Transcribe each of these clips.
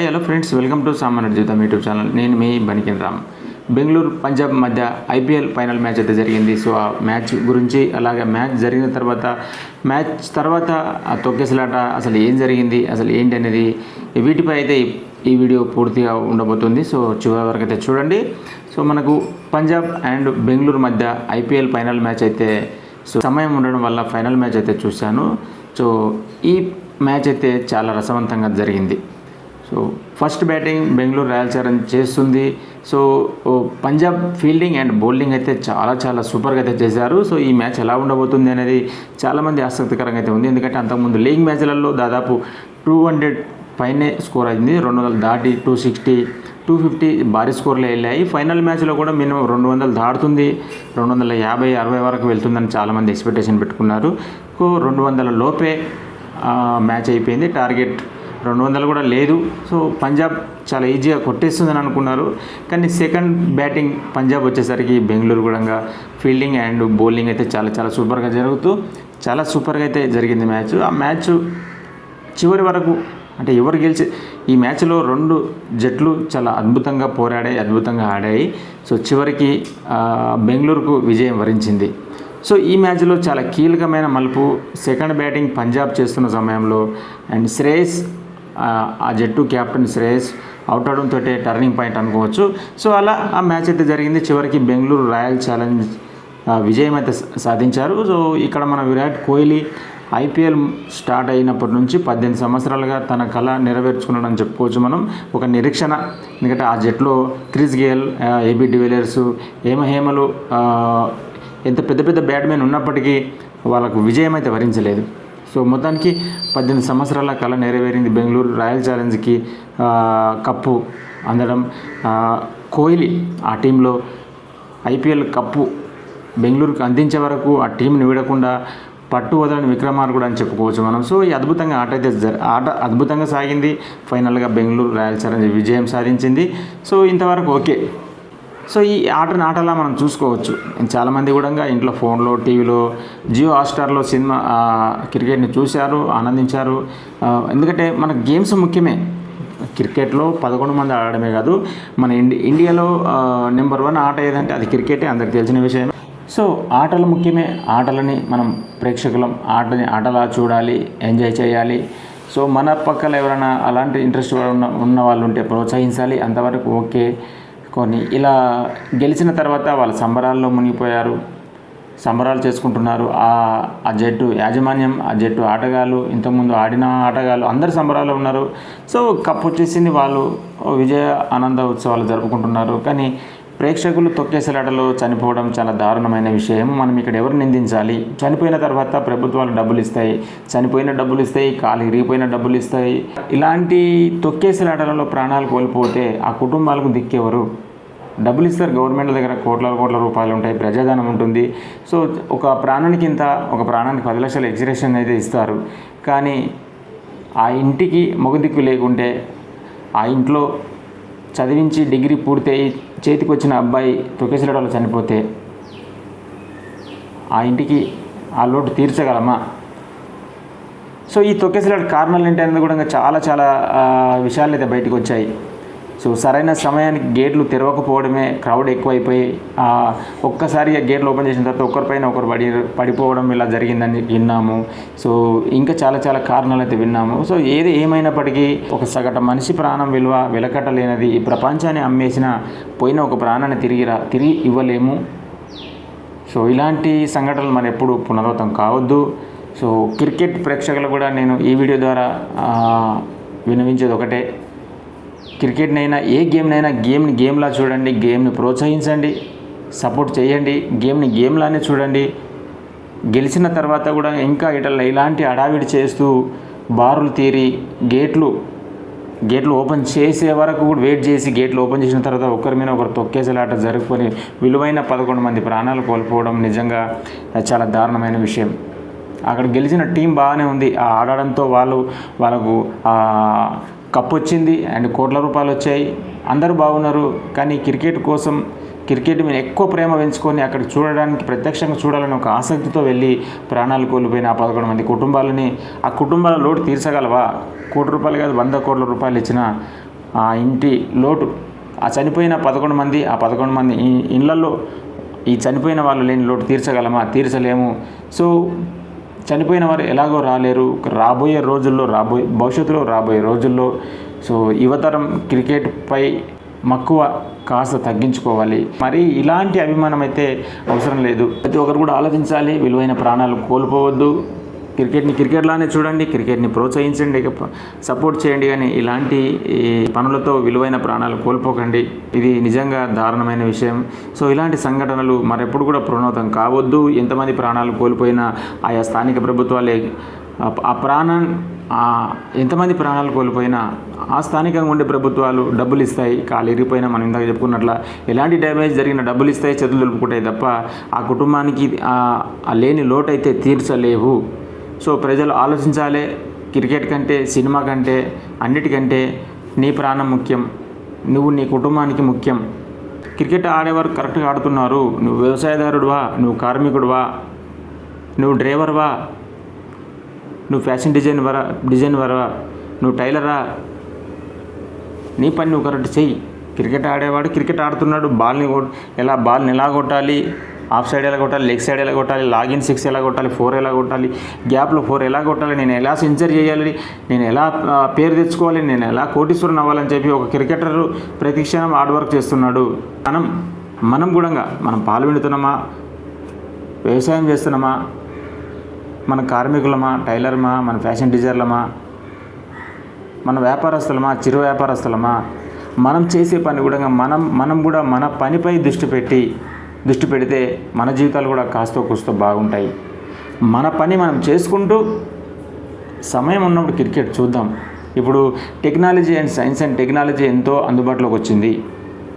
Hi hello friends welcome to Samanya Jeevitham YouTube channel నేను మీ బనికిన్ రామ్. బెంగళూరు పంజాబ్ మధ్య IPL final match అయితే జరిగింది. సో ఆ మ్యాచ్ గురించి అలాగే మ్యాచ్ జరిగిన తర్వాత మ్యాచ్ తర్వాత ఆ తొక్కేసలాట అసలు ఏం జరిగింది అసలు ఏంటి అనేది వీటిపై అయితే ఈ- ఈ వీడియో పూర్తిగా ఉండబోతుంది. సో చివరి వరకు అయితే చూడండి. సో మనకు పంజాబ్ అండ్ బెంగళూరు మధ్య ఐపీఎల్ ఫైనల్ మ్యాచ్ అయితే సో సమయం ఉండడం వల్ల ఫైనల్ మ్యాచ్ అయితే చూశాను. సో ఈ మ్యాచ్ అయితే చాలా రసవంతంగా జరిగింది. So first batting Bengaluru Royal Challenge చేస్తుంది. So Punjab fielding and bowling అయితే చాలా చాలా సూపర్గా అయితే చేశారు. సో ఈ మ్యాచ్ ఎలా ఉండబోతుంది అనేది చాలామంది ఆసక్తికరంగా అయితే ఉంది. ఎందుకంటే అంతకుముందు లీగ్ మ్యాచ్లలో దాదాపు టూ హండ్రెడ్ పైనే స్కోర్ అయింది. రెండు వందలు దాటి టూ సిక్స్టీ టూ ఫిఫ్టీ భారీ స్కోర్లు వెళ్ళాయి. ఫైనల్ మ్యాచ్లో కూడా మినిమం రెండు వందలు దాటుతుంది. రెండు వందల యాభై అరవై వరకు వెళ్తుందని చాలామంది ఎక్స్పెక్టేషన్ పెట్టుకున్నారు. సో రెండు వందల లోపే మ్యాచ్ అయిపోయింది. టార్గెట్ రెండు వందలు కూడా లేదు. సో పంజాబ్ చాలా ఈజీగా కొట్టేస్తుందని అనుకున్నారు. కానీ సెకండ్ బ్యాటింగ్ పంజాబ్ వచ్చేసరికి బెంగళూరు కూడా ఫీల్డింగ్ అండ్ బౌలింగ్ అయితే చాలా చాలా సూపర్గా జరుగుతూ చాలా సూపర్గా అయితే జరిగింది మ్యాచ్. ఆ మ్యాచ్ చివరి వరకు అంటే ఎవరు గెలిచి ఈ మ్యాచ్లో రెండు జట్లు చాలా అద్భుతంగా పోరాడాయి అద్భుతంగా ఆడాయి. సో చివరికి బెంగళూరుకు విజయం వరించింది. సో ఈ మ్యాచ్లో చాలా కీలకమైన మలుపు సెకండ్ బ్యాటింగ్ పంజాబ్ చేస్తున్న సమయంలో అండ్ శ్రేయస్ ఆ, జట్టు కెప్టెన్ శ్రేయస్ అవుట్ అవడంతో టర్నింగ్ పాయింట్ అనుకోవచ్చు. సో అలా ఆ మ్యాచ్ అయితే జరిగింది. చివరికి బెంగళూరు రాయల్ ఛాలెంజ్ విజయం అయితే సాధించారు. సో ఇక్కడ మన విరాట్ కోహ్లీ ఐపీఎల్ స్టార్ట్ అయినప్పటి నుంచి పద్దెనిమిది సంవత్సరాలుగా తన కళ నెరవేర్చుకున్నాడని చెప్పుకోవచ్చు మనం. ఒక నిరీక్షణ. ఎందుకంటే ఆ జట్లో Chris Gayle AB de Villiers హేమహేమలు ఎంత పెద్ద పెద్ద బ్యాట్మెన్ ఉన్నప్పటికీ వాళ్ళకు విజయం అయితే వరించలేదు. సో మొత్తానికి పద్దెనిమిది సంవత్సరాల కళ నెరవేరింది బెంగళూరు రాయల్ ఛాలెంజ్కి కప్పు అందడం. కోహ్లీ ఆ టీంలో ఐపీఎల్ కప్పు బెంగళూరుకు అందించే వరకు ఆ టీంని వీడకుండా పట్టు వదలని విక్రమార్కుడు అని చెప్పుకోవచ్చు మనం. సో ఈ అద్భుతంగా ఆట అయితే జరి ఆట అద్భుతంగా సాగింది. ఫైనల్గా బెంగళూరు రాయల్ ఛాలెంజ్ విజయం సాధించింది. సో ఇంతవరకు ఓకే. సో ఈ ఆటను ఆటలా మనం చూసుకోవచ్చు. చాలామంది కూడా ఇంట్లో ఫోన్లో టీవీలో జియో హాట్స్టార్లో సినిమా క్రికెట్ని చూశారు ఆనందించారు. ఎందుకంటే మన గేమ్స్ ముఖ్యమే. క్రికెట్లో పదకొండు మంది ఆడడమే కాదు మన ఇండి ఇండియాలో నెంబర్ వన్ ఆట ఏదంటే అది క్రికెటే అందరికి తెలిసిన విషయం సో ఆటలు ముఖ్యమే. ఆటలని మనం ప్రేక్షకులం ఆటని ఆటలా చూడాలి ఎంజాయ్ చేయాలి. సో మన పక్కన ఎవరైనా అలాంటి ఇంట్రెస్ట్ ఉన్న ఉన్న వాళ్ళు ఉంటే ప్రోత్సహించాలి. అంతవరకు ఓకే. కొన్ని ఇలా గెలిచిన తర్వాత వాళ్ళ సంబరాల్లో మునిగిపోయారు. సంబరాలు చేసుకుంటున్నారు. ఆ జట్టు యాజమాన్యం ఆ జట్టు ఆటగాళ్ళు ఇంతకుముందు ఆడిన ఆటగాళ్ళు అందరు సంబరాలు ఉన్నారు. సో కప్పు వచ్చేసింది వాళ్ళు. విజయ ఆనంద ఉత్సవాలు జరుపుకుంటున్నారు. కానీ ప్రేక్షకులు తొక్కేసలాటలో చనిపోవడం చాలా దారుణమైన విషయం మనం ఇక్కడ ఎవరు నిందించాలి? చనిపోయిన తర్వాత ప్రభుత్వాలు డబ్బులు ఇస్తాయి చనిపోయిన డబ్బులు ఇస్తాయి కాలు ఇరిగిపోయిన డబ్బులు ఇస్తాయి ఇలాంటి తొక్కేసలాటలలో ప్రాణాలు కోల్పోతే ఆ కుటుంబాలకు దిక్కెవరు? డబ్బులు ఇస్తారు గవర్నమెంట్ దగ్గర కోట్ల కోట్ల రూపాయలు ఉంటాయి. ప్రజాధనం ఉంటుంది. సో ఒక ప్రాణానికి ఇంత ఒక ప్రాణానికి పది లక్షల ఎగ్జిరేషన్ అయితే ఇస్తారు. కానీ ఆ ఇంటికి మొగదిక్కు లేకుంటే ఆ ఇంట్లో చదివించి డిగ్రీ పూర్తయి చేతికి వచ్చిన అబ్బాయి తొక్కేసలాటలో చనిపోతే ఆ ఇంటికి ఆ లోటు తీర్చగలమా? సో ఈ తొక్కేసలాట కారణాలు ఏంటి అనేది కూడా ఇంకా చాలా చాలా విషయాలు అయితే బయటకు వచ్చాయి. సో సరైన సమయానికి గేట్లు తెరవకపోవడమే క్రౌడ్ ఎక్కువైపోయి ఆ, గేట్లు ఓపెన్ చేసిన తర్వాత ఒకరిపైన ఒకరు పడి పడిపోవడం ఇలా జరిగిందని విన్నాము. సో ఇంకా చాలా చాలా కారణాలు అయితే విన్నాము. సో ఏది ఏమైనప్పటికీ ఒక సగటు మనిషి ప్రాణం విలువ వెలకట్టలేనది ఈ ప్రపంచాన్ని అమ్మేసిన పోయిన ఒక ప్రాణాన్ని తిరిగి రా తిరిగి ఇవ్వలేము. సో ఇలాంటి సంఘటనలు మరి ఎప్పుడు పునరావృతం కావద్దు. సో క్రికెట్ ప్రేక్షకులు కూడా నేను ఈ వీడియో ద్వారా వినవించేది ఒకటే. క్రికెట్నైనా ఏ గేమ్నైనా గేమ్ని గేమ్లా చూడండి గేమ్ని ప్రోత్సహించండి సపోర్ట్ చేయండి గేమ్ని గేమ్లానే చూడండి. గెలిచిన తర్వాత కూడా ఇంకా ఇటల్లో ఇలాంటి అడావిడి చేస్తూ బారులు తీరి గేట్లు గేట్లు ఓపెన్ చేసే వరకు కూడా వెయిట్ చేసి గేట్లు ఓపెన్ చేసిన తర్వాత ఒకరి మీద ఒకరు తొక్కేసేలాట జరుపుకొని విలువైన పదకొండు మంది ప్రాణాలు కోల్పోవడం నిజంగా చాలా దారుణమైన విషయం. అక్కడ గెలిచిన టీం బాగానే ఉంది. ఆ ఆడడంతో వాళ్ళు వాళ్ళకు కప్ వచ్చింది అండ్ కోట్ల రూపాయలు వచ్చాయి. అందరూ బాగున్నారు కానీ క్రికెట్ కోసం క్రికెట్ మీద ఎక్కువ ప్రేమ పెంచుకొని అక్కడ చూడడానికి ప్రత్యక్షంగా చూడాలని ఒక ఆసక్తితో వెళ్ళి ప్రాణాలు కోల్పోయిన ఆ పదకొండు మంది కుటుంబాలని ఆ కుటుంబాల లోటు తీర్చగలవా? కోటి రూపాయలు కాదు వంద కోట్ల రూపాయలు ఇచ్చిన ఆ ఇంటి లోటు. ఆ చనిపోయిన పదకొండు మంది ఆ పదకొండు మంది ఇళ్ళలో ఈ చనిపోయిన వాళ్ళు లేని లోటు తీర్చగలమా? తీర్చలేము. సో చనిపోయిన వారు ఎలాగో రాలేరు. రాబోయే రోజుల్లో రాబోయే భవిష్యత్తులో రాబోయే రోజుల్లో సో యువతరం క్రికెట్పై మక్కువ కాస్త తగ్గించుకోవాలి. మరి ఇలాంటి అభిమానం అయితే అవసరం లేదు. ప్రతి ఒక్కరు కూడా ఆలోచించాలి విలువైన ప్రాణాలు కోల్పోవద్దు. క్రికెట్ని క్రికెట్లానే చూడండి క్రికెట్ని ప్రోత్సహించండి సపోర్ట్ చేయండి కానీ ఇలాంటి పనులతో విలువైన ప్రాణాలు కోల్పోకండి. ఇది నిజంగా దారుణమైన విషయం. సో ఇలాంటి సంఘటనలు మరెప్పుడు కూడా పునరావృతం కావద్దు. ఎంతమంది ప్రాణాలు కోల్పోయినా ఆయా స్థానిక ప్రభుత్వాలే ఆ- ప్రాణం ఎంతమంది ప్రాణాలు కోల్పోయినా ఆ స్థానికంగా ఉండే ప్రభుత్వాలు డబ్బులు ఇస్తాయి కాలు ఇరిగిపోయినా మనం ఇందాక చెప్పుకున్నట్ల ఎలాంటి డ్యామేజ్ జరిగిన డబ్బులు ఇస్తాయి చేతులు దులుపుకుంటాయి తప్ప ఆ కుటుంబానికి ఆ లేని లోటు అయితే తీర్చలేవు. సో ప్రజలు ఆలోచించాలి. క్రికెట్ కంటే సినిమా కంటే అన్నిటికంటే నీ ప్రాణం ముఖ్యం. నువ్వు నీ కుటుంబానికి ముఖ్యం. క్రికెట్ ఆడేవారు కరెక్ట్గా ఆడుతున్నారు. నువ్వు వ్యవసాయదారుడువా? నువ్వు కార్మికుడువా? నువ్వు డ్రైవర్వా? నువ్వు ఫ్యాషన్ డిజైన్ వరా డిజైన్ వరా నువ్వు టైలరా? నీ పని నువ్వు కరెక్ట్ చెయ్యి. క్రికెట్ ఆడేవాడు క్రికెట్ ఆడుతున్నాడు. బాల్ని ఎలా బాల్ని ఎలా కొట్టాలి? ఆఫ్ సైడ్ ఎలా కొట్టాలి లెగ్ సైడ్ ఎలా కొట్టాలి లాగిన్ సిక్స్ ఎలా కొట్టాలి ఫోర్ ఎలా కొట్టాలి గ్యాప్లో ఫోర్ ఎలా కొట్టాలి నేను ఎలా సెంచర్ చేయాలి నేను ఎలా పేరు తెచ్చుకోవాలి నేను ఎలా కోటీశ్వరం అవ్వాలని చెప్పి ఒక క్రికెటర్ ప్రతిక్షణం హార్డ్ వర్క్ చేస్తున్నాడు. మనం మనం కూడా మనం పాలు విండుతున్నామా? వ్యవసాయం చేస్తున్నామా? మన కార్మికులమా? టైలర్మా? మన ఫ్యాషన్ డిజైనర్లమా మన వ్యాపారస్తులమా? చిరు వ్యాపారస్తులమా? మనం చేసే పని కూడా మనం మనం కూడా మన పనిపై దృష్టి పెట్టి దృష్టి పెడితే మన జీవితాలు కూడా కాస్తో కూస్తో బాగుంటాయి. మన పని మనం చేసుకుంటూ సమయం ఉన్నప్పుడు క్రికెట్ చూద్దాం. ఇప్పుడు technology and science and technology ఎంతో అందుబాటులోకి వచ్చింది.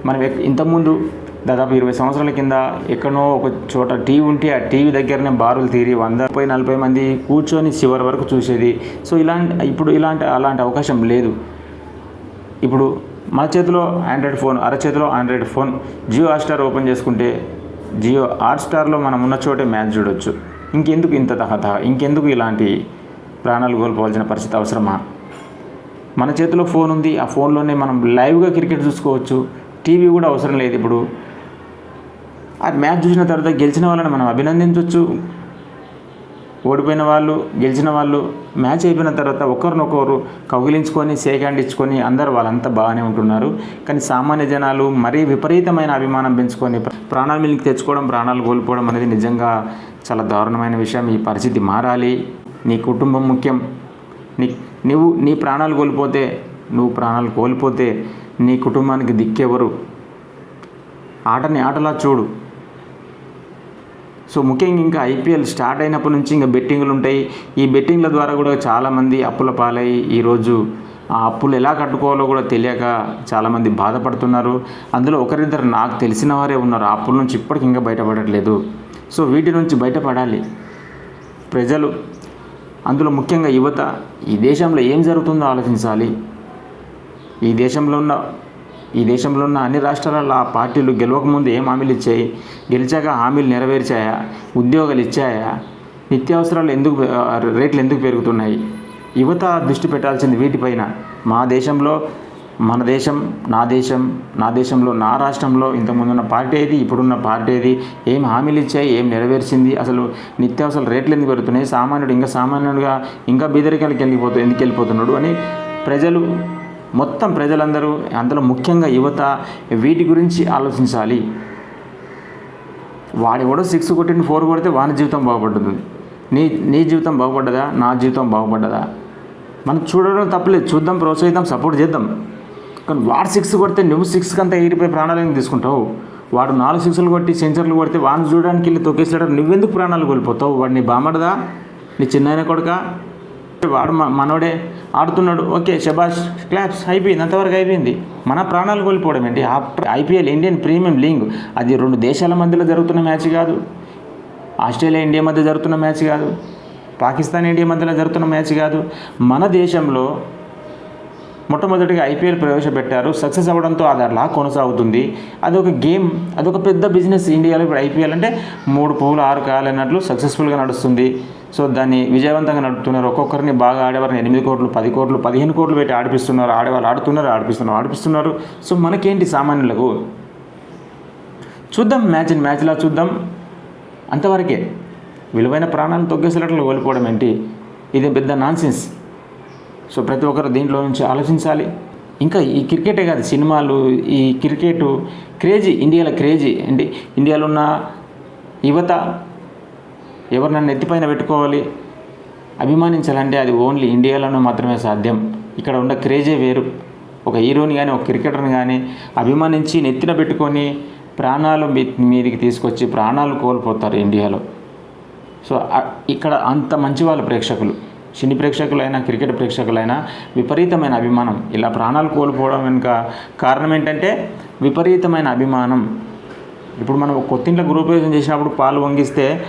మనం ఎక్- ఇంతకుముందు దాదాపు ఇరవై సంవత్సరాల కింద ఎక్కడో ఒక చోట టీవీ ఉంటే ఆ టీవీ దగ్గరనే బారులు తీరి వంద ముప్పై నలభై మంది కూర్చొని చివరి వరకు చూసేది. సో ఇలాంటి ఇప్పుడు ఇలాంటి అలాంటి అవకాశం లేదు. ఇప్పుడు మన చేతిలో ఆండ్రాయిడ్ ఫోన్ అరచేతిలో android phone Jio Hotstar open చేసుకుంటే జియో హాట్స్టార్లో మనం ఉన్న చోటే మ్యాచ్ చూడొచ్చు. ఇంకెందుకు ఇంత తహతహ? ఇంకెందుకు ఇలాంటి ప్రాణాలు కోల్పోవాల్సిన పరిస్థితి అవసరమా? మన చేతిలో ఫోన్ ఉంది ఆ ఫోన్లోనే మనం లైవ్గా క్రికెట్ చూసుకోవచ్చు. టీవీ కూడా అవసరం లేదు ఇప్పుడు. ఆ మ్యాచ్ చూసిన తర్వాత గెలిచిన వాళ్ళని మనం అభినందించవచ్చు ఓడిపోయిన వాళ్ళు గెలిచిన వాళ్ళు మ్యాచ్ అయిపోయిన తర్వాత ఒకరినొకరు కౌగిలించుకొని షేక్ హ్యాండ్ ఇచ్చుకొని అందరు వాళ్ళంతా బాగానే ఉంటున్నారు. కానీ సామాన్య జనాలు మరీ విపరీతమైన అభిమానం పెంచుకొని ప్రాణాలు మిలికి తెచ్చుకోవడం ప్రాణాలు కోల్పోవడం అనేది నిజంగా చాలా దారుణమైన విషయం. ఈ పరిస్థితి మారాలి. నీ కుటుంబం ముఖ్యం. నీ నువ్వు నీ ప్రాణాలు కోల్పోతే నువ్వు ప్రాణాలు కోల్పోతే నీ కుటుంబానికి దిక్కెవరు? ఆటని ఆటలా చూడు. సో ముఖ్యంగా ఇంకా ఐపీఎల్ స్టార్ట్ అయినప్పటి నుంచి ఇంకా బెట్టింగ్లు ఉంటాయి. ఈ బెట్టింగ్ల ద్వారా కూడా చాలామంది అప్పుల పాలై ఈరోజు ఆ అప్పులు ఎలా కట్టుకోవాలో కూడా తెలియక చాలామంది బాధపడుతున్నారు. అందులో ఒకరిద్దరు నాకు తెలిసిన వారే ఉన్నారు. ఆ అప్పుల నుంచి ఇప్పటికి ఇంకా బయటపడట్లేదు. సో వీటి నుంచి బయటపడాలి ప్రజలు. అందులో ముఖ్యంగా యువత ఈ దేశంలో ఏం జరుగుతుందో ఆలోచించాలి. ఈ దేశంలో ఉన్న ఈ దేశంలో ఉన్న అన్ని రాష్ట్రాలలో ఆ పార్టీలు గెలవకముందు ఏం హామీలు ఇచ్చాయి? గెలిచాక హామీలు నెరవేర్చాయా? ఉద్యోగాలు ఇచ్చాయా? నిత్యావసరాలు ఎందుకు రేట్లు ఎందుకు పెరుగుతున్నాయి? యువత దృష్టి పెట్టాల్సింది వీటిపైన. మా దేశంలో మన దేశం నా దేశం నా దేశంలో నా రాష్ట్రంలో ఇంతకుముందున్న పార్టీ ఏది ఇప్పుడున్న పార్టీ ఏది? ఏం హామీలు ఇచ్చాయి? ఏం నెరవేర్చింది? అసలు నిత్యావసరాలు రేట్లు ఎందుకు పెరుగుతున్నాయి? సామాన్యుడు ఇంకా సామాన్యుడిగా ఇంకా బీదరికాలకి వెళ్ళిపోతు ఎందుకు వెళ్ళిపోతున్నాడు అని ప్రజలు మొత్తం ప్రజలందరూ అందులో ముఖ్యంగా యువత వీటి గురించి ఆలోచించాలి. వాడు కూడా సిక్స్ కొట్టిన ఫోర్ కొడితే వాని జీవితం బాగుపడుతుంది. నీ నీ జీవితం బాగుపడ్డదా? నా జీవితం బాగుపడ్డదా? మనం చూడడం తప్పలేదు. చూద్దాం ప్రోత్సహిద్దాం సపోర్ట్ చేద్దాం. కానీ వాడు సిక్స్ కొడితే నువ్వు సిక్స్కి అంతా ఎగిరిపోయి ప్రాణాలు తీసుకుంటావు? వాడు నాలుగు సిక్స్లు కొట్టి సెంచర్లు కొడితే వాడిని చూడడానికి వెళ్ళి తొక్కేసాడు నువ్వెందుకు ప్రాణాలు కోల్పోతావు? వాడు నీ బామడదా నీ చిన్న కొడుక? వాడు మనోడే ఆడుతున్నాడు. ఓకే శబాష్ క్లాప్స్ అయిపోయింది. అంతవరకు అయిపోయింది. మన ప్రాణాలు కోల్పోవడం ఏంటి? After IPL Indian premium league అది రెండు దేశాల మధ్యలో జరుగుతున్న మ్యాచ్ కాదు. ఆస్ట్రేలియా ఇండియా మధ్య జరుగుతున్న మ్యాచ్ కాదు. పాకిస్తాన్ ఇండియా మధ్యలో జరుగుతున్న మ్యాచ్ కాదు. మన దేశంలో మొట్టమొదటిగా ఐపీఎల్ ప్రవేశపెట్టారు. సక్సెస్ అవ్వడంతో అది అలా కొనసాగుతుంది. అదొక గేమ్ అదొక పెద్ద బిజినెస్ ఇండియాలో ఇప్పుడు ఐపీఎల్ అంటే మూడు పువ్వులు ఆరు కాయలు అన్నట్లు సక్సెస్ఫుల్గా నడుస్తుంది. సో దాన్ని విజయవంతంగా నడుపుతున్నారు. ఒక్కొక్కరిని బాగా ఆడేవారిని ఎనిమిది కోట్లు పది కోట్లు పదిహేను కోట్లు పెట్టి ఆడిపిస్తున్నారు. ఆడేవాళ్ళు ఆడుతున్నారు ఆడిపిస్తున్నారు ఆడిపిస్తున్నారు. సో మనకేంటి సామాన్యులకు? చూద్దాం మ్యాచ్ మ్యాచ్లా చూద్దాం. అంతవరకే విలువైన ప్రాణాలను తొగ్గేసేటట్లు కోల్పోవడం ఏంటి? ఇది పెద్ద నాన్సెన్స్. సో ప్రతి ఒక్కరు దీంట్లో నుంచి ఆలోచించాలి. ఇంకా ఈ క్రికెటే కాదు సినిమాలు ఈ క్రికెట్ క్రేజీ ఇండియాలో క్రేజీ అంటే ఇండియాలో ఉన్న యువత ఎవరు నన్ను ఎత్తిపైన పెట్టుకోవాలి? అభిమానించాలంటే అది ఓన్లీ ఇండియాలోనే మాత్రమే సాధ్యం. ఇక్కడ ఉన్న క్రేజే వేరు. ఒక హీరోని కానీ ఒక క్రికెటర్ని కానీ అభిమానించి నెత్తిన పెట్టుకొని ప్రాణాలు మీ మీదికి తీసుకొచ్చి ప్రాణాలు కోల్పోతారు ఇండియాలో. సో ఇక్కడ అంత మంచి వాళ్ళ ప్రేక్షకులు. సినీ ప్రేక్షకులైనా క్రికెట్ ప్రేక్షకులైనా విపరీతమైన అభిమానం. ఇలా ప్రాణాలు కోల్పోవడం వెనుక కారణం ఏంటంటే విపరీతమైన అభిమానం. ఇప్పుడు మనం ఒక కొత్తింట్లో గృహప్రవేశం చేసినప్పుడు పాలు వంగిస్తే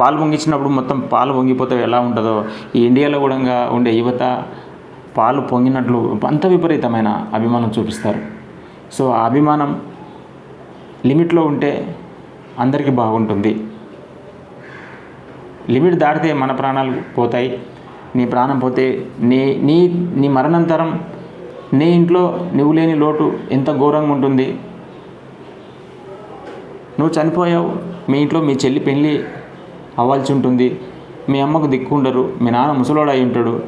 పాలు పొంగించినప్పుడు మొత్తం పాలు పొంగిపోతే ఎలా ఉంటుందో ఈ ఇండియాలో కూడా ఉండే యువత పాలు పొంగినట్లు అంత విపరీతమైన అభిమానం చూపిస్తారు. సో ఆ అభిమానం లిమిట్లో ఉంటే అందరికీ బాగుంటుంది. లిమిట్ దాటితే మన ప్రాణాలు పోతాయి. నీ ప్రాణం పోతే నీ నీ నీ మరణాంతరం నీ ఇంట్లో నువ్వు లేని లోటు ఎంత ఘోరంగా ఉంటుంది. నువ్వు చనిపోయావు మీ ఇంట్లో మీ చెల్లి పెళ్ళి అవ్వాల్సి ఉంటుంది. మీ అమ్మకు దిక్కుండరు. మీ నాన్న ముసలోడు అయి ఉంటాడు.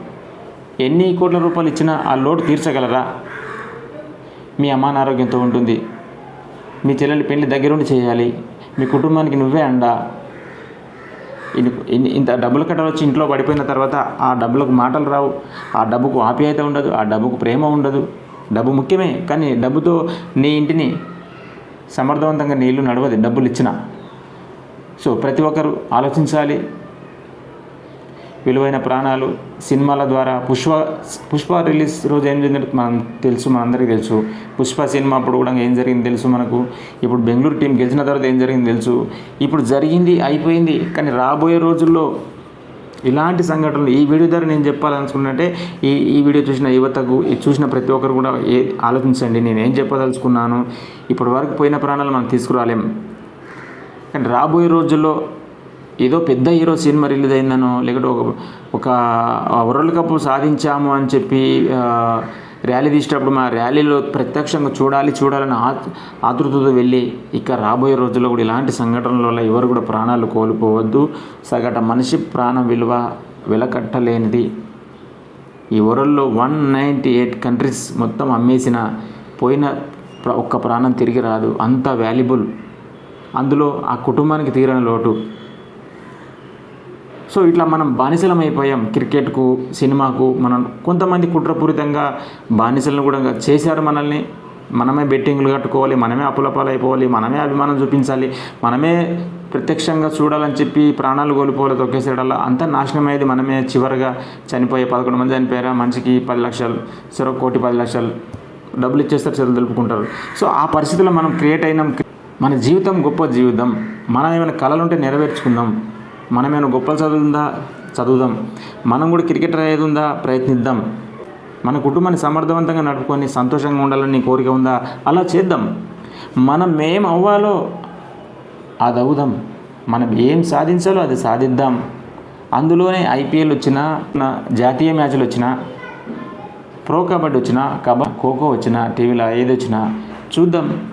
ఎన్ని కోట్ల రూపాయలు ఇచ్చినా ఆ లోటు తీర్చగలరా? మీ అమ్మ అనారోగ్యంతో ఉంటుంది. మీ చెల్లెలు పెళ్ళి దగ్గరుండి చేయాలి. మీ కుటుంబానికి నువ్వే అండా. ఇంత డబ్బులు కట్టవచ్చి ఇంట్లో పడిపోయిన తర్వాత ఆ డబ్బులకు మాటలు రావు. ఆ డబ్బుకు ఆప్యాయత ఉండదు. ఆ డబ్బుకు ప్రేమ ఉండదు. డబ్బు ముఖ్యమే కానీ డబ్బుతో నీ ఇంటిని సమర్థవంతంగా నీళ్ళు నడవదు. డబ్బులు ఇచ్చినా. సో ప్రతి ఒక్కరు ఆలోచించాలి. విలువైన ప్రాణాలు సినిమాల ద్వారా పుష్ప పుష్ప రిలీజ్ రోజు ఏం జరిగిందో మనం తెలుసు మనందరికీ తెలుసు. పుష్ప సినిమా అప్పుడు కూడా ఏం జరిగింది తెలుసు మనకు. ఇప్పుడు బెంగళూరు టీం గెలిచిన తర్వాత ఏం జరిగింది తెలుసు. ఇప్పుడు జరిగింది అయిపోయింది. కానీ రాబోయే రోజుల్లో ఇలాంటి సంఘటనలు ఈ వీడియో ద్వారా నేను చెప్పాలనుకున్నట్టే ఈ ఈ వీడియో చూసిన యువతకు చూసిన ప్రతి ఒక్కరు కూడా ఏ ఆలోచించండి. నేను ఏం చెప్పదలుచుకున్నాను? ఇప్పటి వరకు పోయిన ప్రాణాలు మనం తీసుకురాలేం. కానీ రాబోయే రోజుల్లో ఏదో పెద్ద హీరో సినిమా రిలీజ్ అయిందనో లేకపోతే ఒక ఒక వరల్డ్ కప్ సాధించాము అని చెప్పి ర్యాలీ తీసేటప్పుడు మా ర్యాలీలో ప్రత్యక్షంగా చూడాలి చూడాలని ఆ ఆతృతతో వెళ్ళి ఇక రాబోయే రోజుల్లో కూడా ఇలాంటి సంఘటనల వల్ల ఎవరు కూడా ప్రాణాలు కోల్పోవద్దు. సగట మనిషి ప్రాణం విలువ వెలకట్టలేనిది. ఈ వరల్డ్లో వన్ నైంటీ ఎయిట్ కంట్రీస్ మొత్తం అమ్మేసిన పోయిన ఒక్క ప్రాణం తిరిగి రాదు. అంత వాల్యుబుల్ అందులో ఆ కుటుంబానికి తీరని లోటు. సో ఇట్లా మనం బానిసలం అయిపోయాం క్రికెట్కు సినిమాకు. మనం కొంతమంది కుట్రపూరితంగా బానిసలను కూడా చేశారు మనల్ని. మనమే బెట్టింగ్లు కట్టుకోవాలి మనమే అప్పులపాలైపోవాలి మనమే అభిమానం చూపించాలి మనమే ప్రత్యక్షంగా చూడాలని చెప్పి ప్రాణాలు కోల్పోవాలి తొక్కేసేటల్లా అంతా నాశనం అయ్యేది మనమే చివరిగా చనిపోయే పదకొండు మంది చనిపోయారా? మనిషికి పది లక్షలు సరే కోటి పది లక్షలు డబ్బులు ఇచ్చేస్తారు చదువు తెలుపుకుంటారు. సో ఆ పరిస్థితుల్లో మనం క్రియేట్ అయినాం మన జీవితం గొప్ప జీవితం. మనం ఏమైనా కళలు ఉంటే నెరవేర్చుకుందాం. మనం ఏమైనా గొప్ప చదువుందా? చదువుదాం. మనం కూడా క్రికెటర్ అయ్యేది ఉందా ప్రయత్నిద్దాం. మన కుటుంబాన్ని సమర్థవంతంగా నడుపుకొని సంతోషంగా ఉండాలని కోరిక ఉందా? అలా చేద్దాం. మనం ఏం అవ్వాలో అది అవుదాం. మనం ఏం సాధించాలో అది సాధిద్దాం. అందులోనే ఐపీఎల్ వచ్చినా నా జాతీయ మ్యాచ్లు వచ్చినా ప్రో కబడ్డీ వచ్చినా కబడ్డీ ఖోఖో వచ్చినా టీవీలో ఏది వచ్చినా చూద్దాం.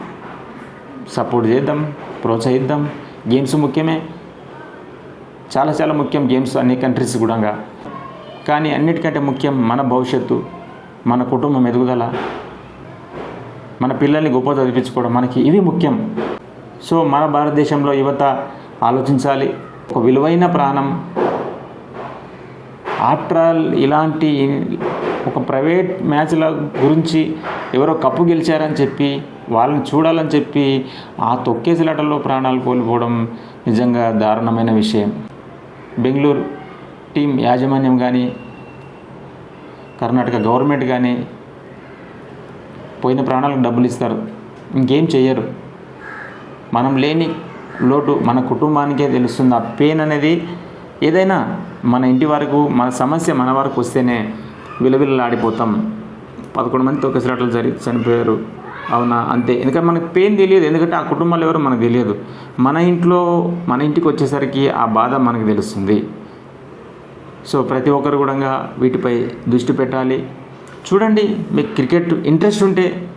సపోర్ట్ చేద్దాం ప్రోత్సహిద్దాం. గేమ్స్ ముఖ్యమే. చాలా చాలా ముఖ్యం గేమ్స్ అన్ని కంట్రీస్ కూడా. కానీ అన్నిటికంటే ముఖ్యం మన భవిష్యత్తు మన కుటుంబం ఎదుగుదల మన పిల్లల్ని గొప్ప చదివించుకోవడం మనకి ఇవి ముఖ్యం. సో మన భారతదేశంలో యువత ఆలోచించాలి. ఒక విలువైన ప్రాణం. ఆఫ్టర్ ఆల్ ఇలాంటి ఒక ప్రైవేట్ మ్యాచ్ల గురించి ఎవరో కప్పు గెలిచారని చెప్పి వాళ్ళని చూడాలని చెప్పి ఆ తొక్కేసిలాటల్లో ప్రాణాలు కోల్పోవడం నిజంగా దారుణమైన విషయం. బెంగళూరు టీం యాజమాన్యం కానీ కర్ణాటక గవర్నమెంట్ కానీ పోయిన ప్రాణాలకు డబ్బులు ఇస్తారు. ఇంకేం చేయరు మనం లేని లోటు మన కుటుంబానికే తెలుస్తుంది. ఆ పెయిన్ అనేది ఏదైనా మన ఇంటి వరకు మన సమస్య మన వరకు వస్తేనే విలవిల్లాడిపోతాం. పదకొండు మంది తొక్కేసినట్లు జరిగి చనిపోయారు. అవునా? అంతే. ఎందుకంటే మనకు పెయిన్ తెలియదు. ఎందుకంటే ఆ కుటుంబాలు ఎవరు మనకు తెలియదు. మన ఇంట్లో మన ఇంటికి వచ్చేసరికి ఆ బాధ మనకు తెలుస్తుంది. సో ప్రతి ఒక్కరు కూడా వీటిపై దృష్టి పెట్టాలి. చూడండి మీకు క్రికెట్ ఇంట్రెస్ట్ ఉంటే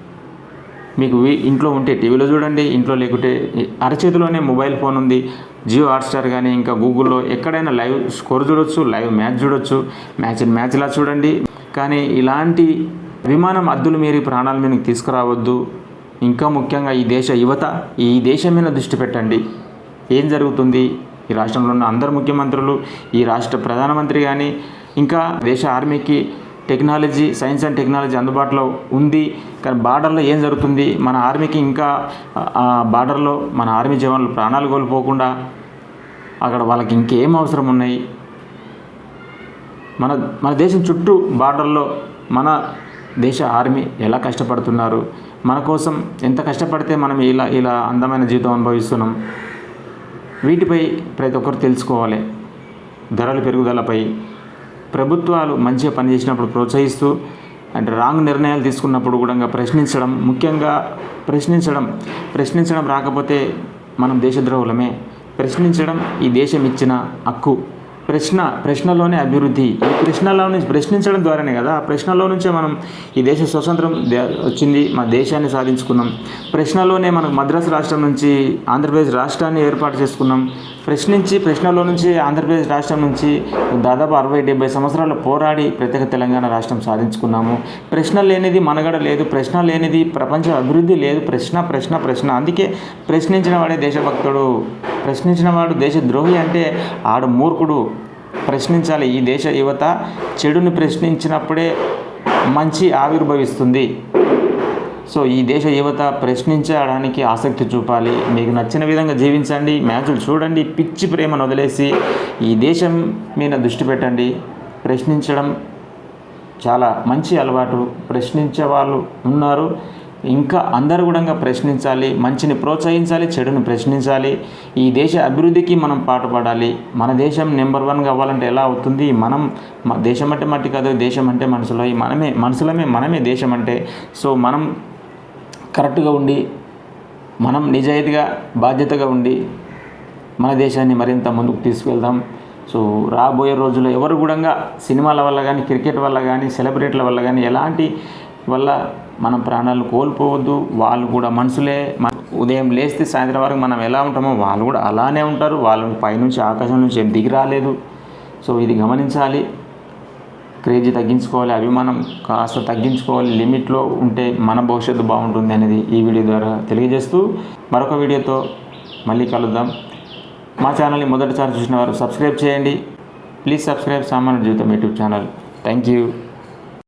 మీకు వీ- ఇంట్లో ఉంటే టీవీలో చూడండి ఇంట్లో లేకుంటే అరచేతిలోనే మొబైల్ ఫోన్ ఉంది. జియో హాట్స్టార్ కానీ ఇంకా గూగుల్లో ఎక్కడైనా లైవ్ స్కోర్ చూడొచ్చు లైవ్ మ్యాచ్ చూడొచ్చు మ్యాచ్ మ్యాచ్లా చూడండి. కానీ ఇలాంటి విమానం అద్దులు మీరి ప్రాణాల మీదకి తీసుకురావద్దు. ఇంకా ముఖ్యంగా ఈ దేశ యువత ఈ దేశం మీద దృష్టి పెట్టండి. ఏం జరుగుతుంది? ఈ రాష్ట్రంలో ఉన్న అందరు ముఖ్యమంత్రులు ఈ రాష్ట్ర ప్రధానమంత్రి కానీ ఇంకా దేశ ఆర్మీకి టెక్నాలజీ సైన్స్ అండ్ టెక్నాలజీ అందుబాటులో ఉంది. కానీ బార్డర్లో ఏం జరుగుతుంది? మన ఆర్మీకి ఇంకా బార్డర్లో మన ఆర్మీ జవాన్లు ప్రాణాలు కోల్పోకుండా అక్కడ వాళ్ళకి ఇంకేం అవసరం ఉన్నాయి? మన మన దేశం చుట్టూ బార్డర్లో మన దేశ ఆర్మీ ఎలా కష్టపడుతున్నారు? మన కోసం ఎంత కష్టపడితే మనం ఇలా ఇలా అందమైన జీవితం అనుభవిస్తున్నాం? వీటిపై ప్రతి ఒక్కరు తెలుసుకోవాలి. ధరల పెరుగుదలపై ప్రభుత్వాలు మంచిగా పనిచేసినప్పుడు ప్రోత్సహిస్తూ అంటే రాంగ్ నిర్ణయాలు తీసుకున్నప్పుడు కూడా ప్రశ్నించడం ముఖ్యంగా ప్రశ్నించడం ప్రశ్నించడం రాకపోతే మనం దేశద్రోహులమే. ప్రశ్నించడం ఈ దేశం ఇచ్చిన హక్కు. ప్రశ్న ప్రశ్నలోనే అభివృద్ధి. ఈ ప్రశ్నలో నుంచి ప్రశ్నించడం ద్వారానే కదా ఆ ప్రశ్నలో నుంచే మనం ఈ దేశ స్వతంత్రం దే- వచ్చింది మన దేశాన్ని సాధించుకున్నాం. ప్రశ్నలోనే మనకు మద్రాసు రాష్ట్రం నుంచి ఆంధ్రప్రదేశ్ రాష్ట్రాన్ని ఏర్పాటు చేసుకున్నాం. ప్రశ్నించి ప్రశ్నలో నుంచి ఆంధ్రప్రదేశ్ రాష్ట్రం నుంచి దాదాపు అరవై డెబ్బై సంవత్సరాలు పోరాడి ప్రత్యేక తెలంగాణ రాష్ట్రం సాధించుకున్నాము. ప్రశ్న లేనిది మనగడ లేదు ప్రశ్న లేనిది ప్రపంచ అభివృద్ధి లేదు ప్రశ్న ప్రశ్న ప్రశ్న. అందుకే ప్రశ్నించిన వాడే దేశభక్తుడు. ప్రశ్నించిన వాడు దేశద్రోహి అంటే ఆడు మూర్ఖుడు. ప్రశ్నించాలి ఈ దేశ యువత. చెడుని ప్రశ్నించినప్పుడే మంచి ఆవిర్భవిస్తుంది. సో ఈ దేశ యువత ప్రశ్నించడానికి ఆసక్తి చూపాలి. మీకు నచ్చిన విధంగా జీవించండి. మ్యాచ్లు చూడండి. పిచ్చి ప్రేమను వదిలేసి ఈ దేశం మీద దృష్టి పెట్టండి. ప్రశ్నించడం చాలా మంచి అలవాటు. ప్రశ్నించే వాళ్ళు ఉన్నారు. ఇంకా అందరు కూడా ప్రశ్నించాలి. మంచిని ప్రోత్సహించాలి. చెడుని ప్రశ్నించాలి. ఈ దేశ అభివృద్ధికి మనం పాటుపడాలి. మన దేశం నెంబర్ వన్ కావాలంటే ఎలా అవుతుంది? మనం దేశం అంటే మట్టి కాదు. దేశం అంటే మనసులో మనమే మనసులమే మనమే దేశం అంటే. సో మనం కరెక్ట్గా ఉండి మనం నిజాయితీగా బాధ్యతగా ఉండి మన దేశాన్ని మరింత ముందుకు తీసుకెళ్దాం. సో రాబోయే రోజుల్లో ఎవరు కూడా సినిమాల వల్ల కానీ క్రికెట్ వల్ల కానీ సెలబ్రిటీల వల్ల కానీ ఎలాంటి వల్ల మనం ప్రాణాలు కోల్పోవద్దు. వాళ్ళు కూడా మనుషులే మన ఉదయం లేస్తే సాయంత్రం వరకు మనం ఎలా ఉంటామో వాళ్ళు కూడా అలానే ఉంటారు. వాళ్ళు పైనుంచి ఆకాశం నుంచి ఏం దిగి రాలేదు. సో ఇది గమనించాలి. క్రేజీ తగ్గించుకోవాలి అభిమానం కాస్త తగ్గించుకోవాలి లిమిట్లో ఉంటే మన భవిష్యత్తు బాగుంటుంది అనేది ఈ వీడియో ద్వారా తెలియజేస్తూ మరొక వీడియోతో మళ్ళీ కలుద్దాం. మా ఛానల్ని మొదటిసారి చూసిన వారు సబ్స్క్రైబ్ చేయండి. ప్లీజ్ సబ్స్క్రైబ్ సామాన్య Jeevitham YouTube channel. Thank you.